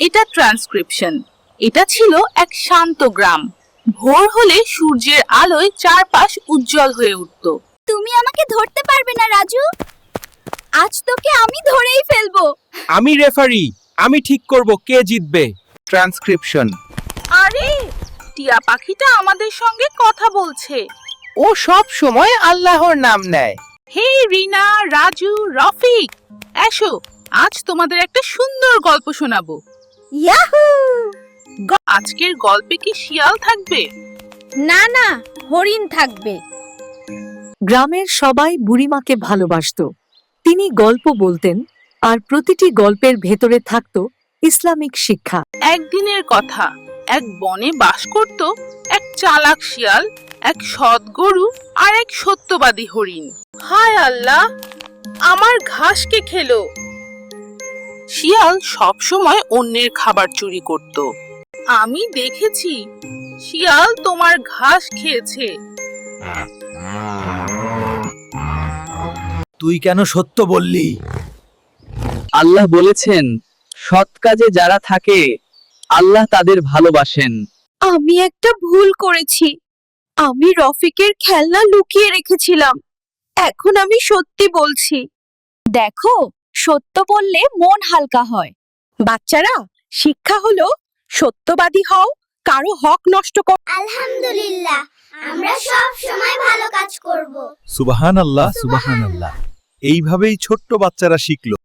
এটা ট্রান্সক্রিপশন এটা ছিল এক শান্ত গ্রাম। ভোর হলে সূর্যের আলোয় চারপাশ উজ্জ্বল হয়ে উঠত। তুমি আমাকে ধরতে পারবে না রাজু। আজ তোকে আমি ধরেই ফেলব। আমি রেফারি। আমি ঠিক করব কে জিতবে। ট্রান্সক্রিপশন আরে টিয়া পাখিটা আমাদের সঙ্গে কথা বলছে। ও সব সময় আল্লাহর নাম নেয়। হে রিনা রাজু রফিক এসো আজ তোমাদের একটা সুন্দর গল্প শোনাবো। ইয়াহু আজকের গল্পে কি শিয়াল থাকবে? না না হরিণ থাকবে। গ্রামের সবাই বুড়িমাকে ভালোবাসত। তিনি গল্প বলতেন আর প্রতিটি গল্পের ভেতরে থাকত ইসলামিক শিক্ষা। একদিনের কথা এক বনে বাস করত এক চালাক শিয়াল এক সৎ গরু আর এক সত্যবাদী হরিণ। হায় আল্লাহ আমার ঘাসকে খেলো। শিয়াল সব সময় অন্যের খাবার চুরি করত। আমি দেখেছি শিয়াল তোমার ঘাস খেয়েছে। তুই কেন সত্য বললি? আল্লাহ বলেছেন সৎ কাজে যারা থাকে আল্লাহ তাদের ভালোবাসেন। আমি একটা ভুল করেছি। আমি রফিকের খেলনা লুকিয়ে রেখেছিলাম। এখন আমি সত্যি বলছি। দেখো সত্য বললে মন হালকা হয়। বাচ্চারা শিক্ষা হলো সত্যবাদী হও কারও হক নষ্ট কর আলহামদুলিল্লাহ আমরা সব সময় ভালো কাজ করব। সুবাহান আল্লাহ সুবাহান আল্লাহ এইভাবেই ছোট্ট বাচ্চারা শিখল।